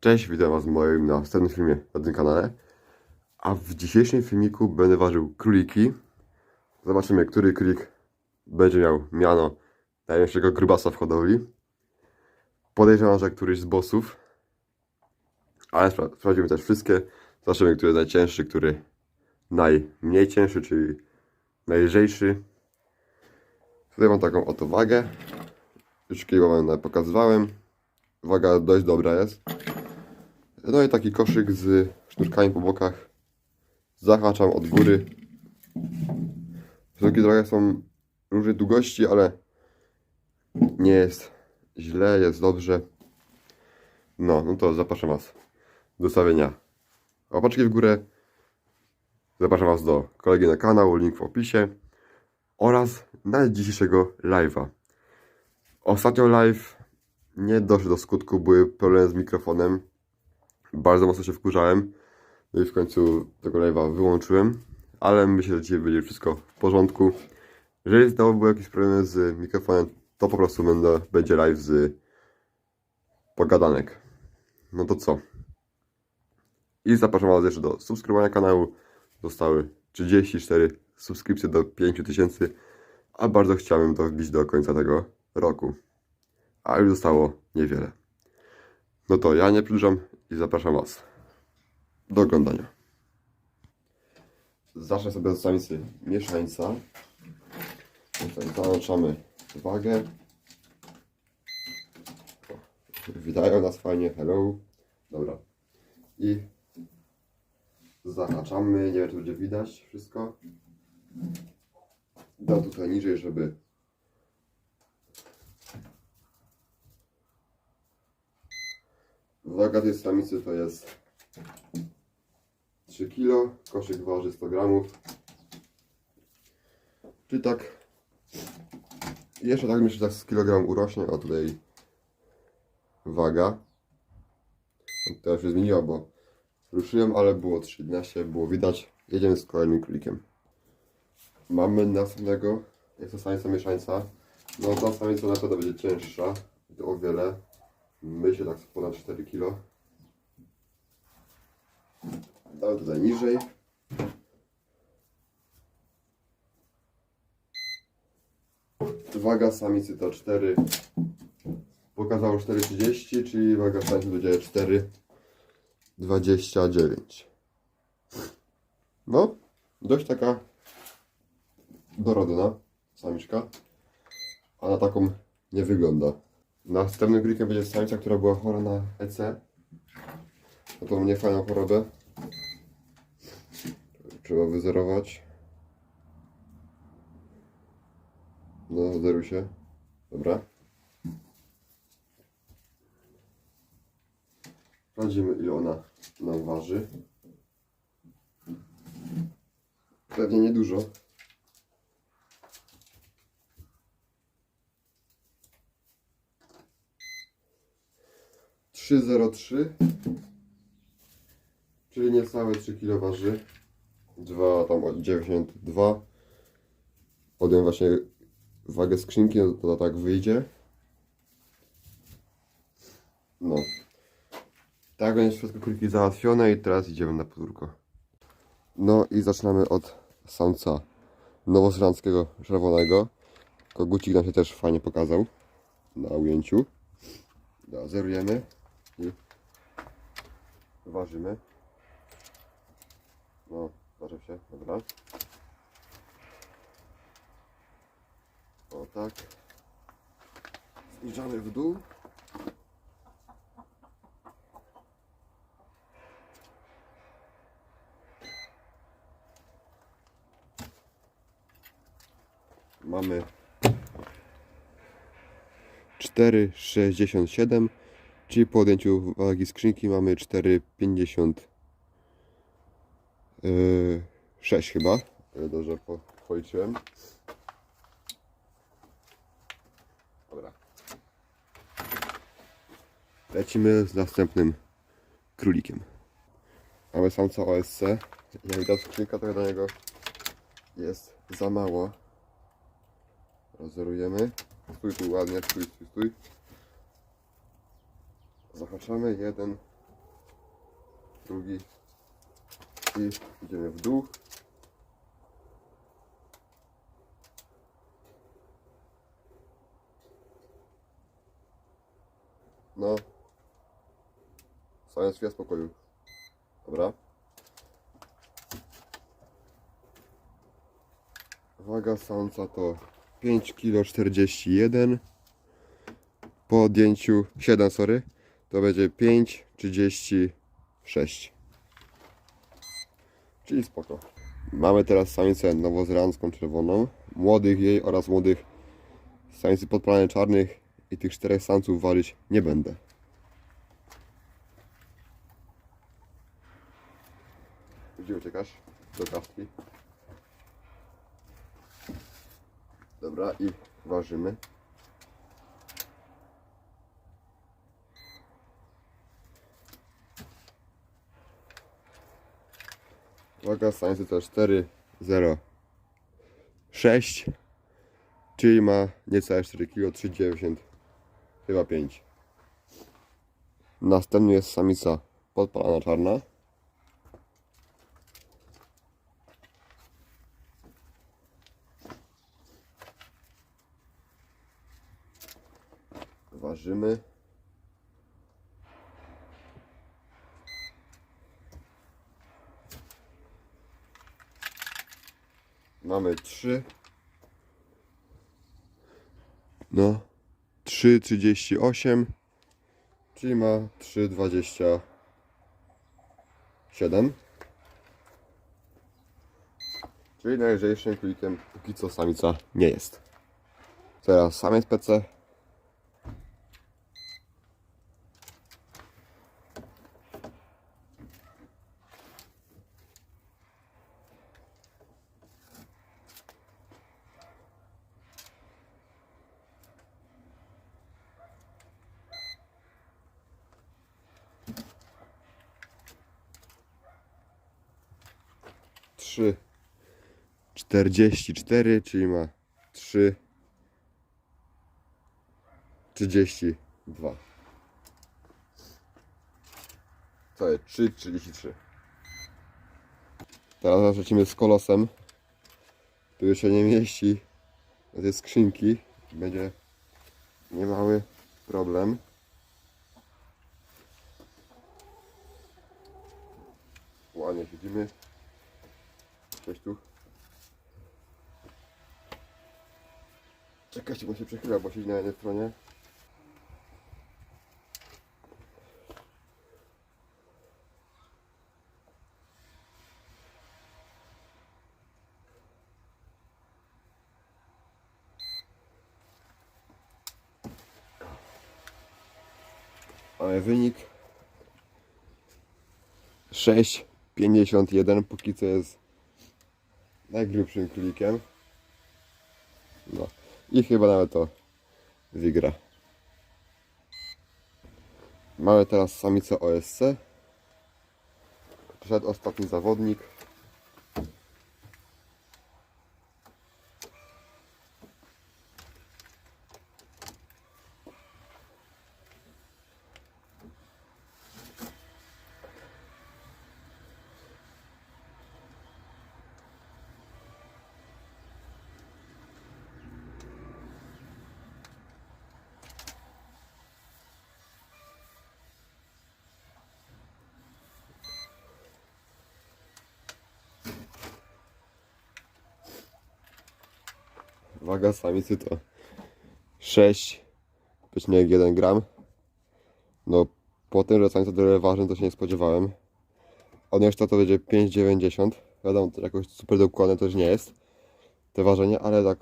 Cześć, witam Was w moim następnym filmie na tym kanale. A w dzisiejszym filmiku będę ważył króliki. Zobaczymy, który królik będzie miał miano największego grubasa w hodowli. Podejrzewam, że któryś z bossów. Ale spra- sprawdzimy też wszystkie. Zobaczymy, który jest najcięższy, który najmniej cięższy, czyli najlżejszy. Tutaj mam taką oto wagę. Już wam pokazywałem. Waga dość dobra jest. No i taki koszyk z sznurkami po bokach. Zahaczam od góry. Sznurki trochę są różnej długości, ale nie jest źle, jest dobrze. No, no to zapraszam Was do ustawienia łapaczki w górę. Zapraszam Was do kolegi na kanał, link w opisie. Oraz na dzisiejszego live'a. Ostatnio live nie doszedł do skutku, były problemy z mikrofonem. Bardzo mocno się wkurzałem. No i w końcu tego live'a wyłączyłem. Ale myślę, że dzisiaj będzie wszystko w porządku. Jeżeli znowu były jakieś problemy z mikrofonem, to po prostu będę, będzie live z pogadanek. No to co? I zapraszam Was jeszcze do subskrybowania kanału. Zostały 34 subskrypcje do 5000, a bardzo chciałem to wbić do końca tego roku. A już zostało niewiele. No to ja nie przedłużam i zapraszam Was do oglądania. Zacznę sobie od samicy mieszańca. Załączamy wagę. Witają nas fajnie, hello. Dobra. I zahaczamy, nie wiem czy będzie widać wszystko. Dam tutaj niżej, żeby Waga tej samicy to jest 3 kg, koszyk waży 100 gramów. Czyli tak, jeszcze tak myślę, że tak z kilogram urośnie, o tutaj waga. Teraz się zmieniła, bo ruszyłem, ale było 13, było widać. Jedziemy z kolejnym królikiem. Mamy następnego, jest to samica mieszańca. No ta samica na pewno będzie cięższa, to o wiele. Myślę tak ponad 4 kg. Dałem tutaj niżej. Waga samicy to 4. Pokazało 4,30, czyli waga samicy będzie 4,29. No, dość taka dorodna samiczka, a taką nie wygląda. Następnym klikiem będzie samica, która była chora na EC. Na tą niefajną chorobę. Trzeba wyzerować. No, zeruj się. Dobra. Sprawdzimy ile ona nam waży. Pewnie niedużo. Trzy zero trzy, czyli niecałe 3 kg waży. 2 tam o 92. Podjąłem właśnie wagę skrzynki, no to tak wyjdzie. No. Tak będzie wszystko króliki załatwione i teraz idziemy na podwórko. No i zaczynamy od samca nowozelandzkiego czerwonego. Kogucik nam się też fajnie pokazał na ujęciu. Dobra, zerujemy ważymy. No, waży się, dobra. O tak. Zniżamy w dół. Mamy 4,67 czyli po odjęciu wagi skrzynki mamy 4,56 chyba. Ile Dobrze po- policzyłem. Dobra. Lecimy z następnym królikiem. Mamy samca OSC. Jak widać skrzynka trochę do niego jest za mało. Rozerujemy. Stój tu ładnie, stój, stój, stój. Zahaczamy jeden, drugi i idziemy w dół. No. Samiec chwila spokoju. Dobra. Waga samca to 5 kg 41. Po odjęciu 7, sorry. To będzie 5,36. Czyli spoko. Mamy teraz samicę nowozelancką czerwoną, młodych jej oraz młodych samicy podpalania czarnych i tych czterech samców ważyć nie będę. Gdzie uciekasz? Do kawki. Dobra i ważymy. Waga samicy to 4,06 czyli ma niecałe 4 kg, 3,90 chyba 5 Następnie jest samica podpalana czarna Ważymy Mamy 3 No 3,38 Czyli ma 3,27 Czyli najlżejszym królikiem póki co samica nie jest. Teraz samiec PC trzy czterdzieści cztery, czyli ma trzy trzydzieści dwa. Co jest? Trzy trzydzieści trzy. Teraz lecimy z kolosem. Już się nie mieści do tej skrzynki. Będzie niemały problem. Ładnie siedzimy. Coś tu. Czekajcie, bo się przechyla, bo siedzi na jednej stronie. Mamy wynik 6,51 póki co jest najgrubszym klikiem. No i chyba nawet to wygra. Mamy teraz samicę OSC. Przyszedł ostatni zawodnik. Waga samicy to 6,1 gram. No, po tym, że samica tyle ważny, to się nie spodziewałem. Od reszta to będzie 5,90. Wiadomo, to jakoś super dokładne też nie jest te ważenie, ale tak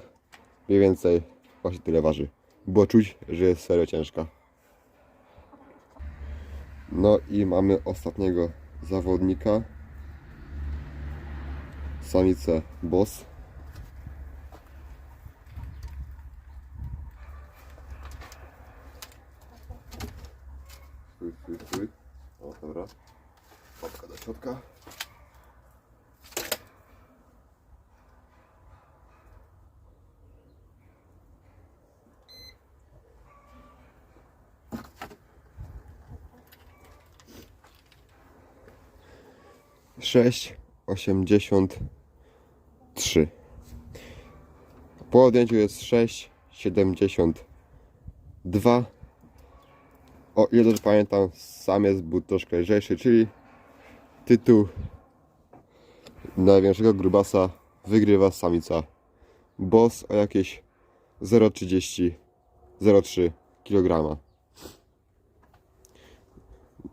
mniej więcej właśnie tyle waży. Bo czuć, że jest serio ciężka. No i mamy ostatniego zawodnika. Samicę Boss. Stój, stój, stój. O, dobra. Papka do środka. 6,83. Po odjęciu jest 6,72. O ile dobrze pamiętam, sam jest but troszkę lżejszy, czyli tytuł największego grubasa wygrywa samica boss o jakieś 0,30 0,3 kg.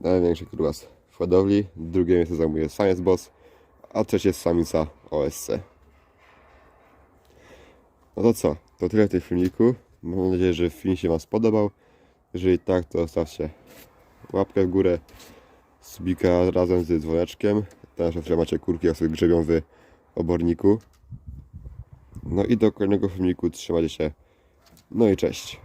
Największy grubas hodowli, drugie miejsce zajmuje samiec boss, a trzecie samica OSC. No to co? To tyle w tym filmiku. Mam nadzieję, że film się Wam spodobał. Jeżeli tak, to zostawcie łapkę w górę, subika razem z dzwoneczkiem. Też że macie kurki, jak sobie grzebią w oborniku. No i do kolejnego filmiku trzymajcie się. No i cześć.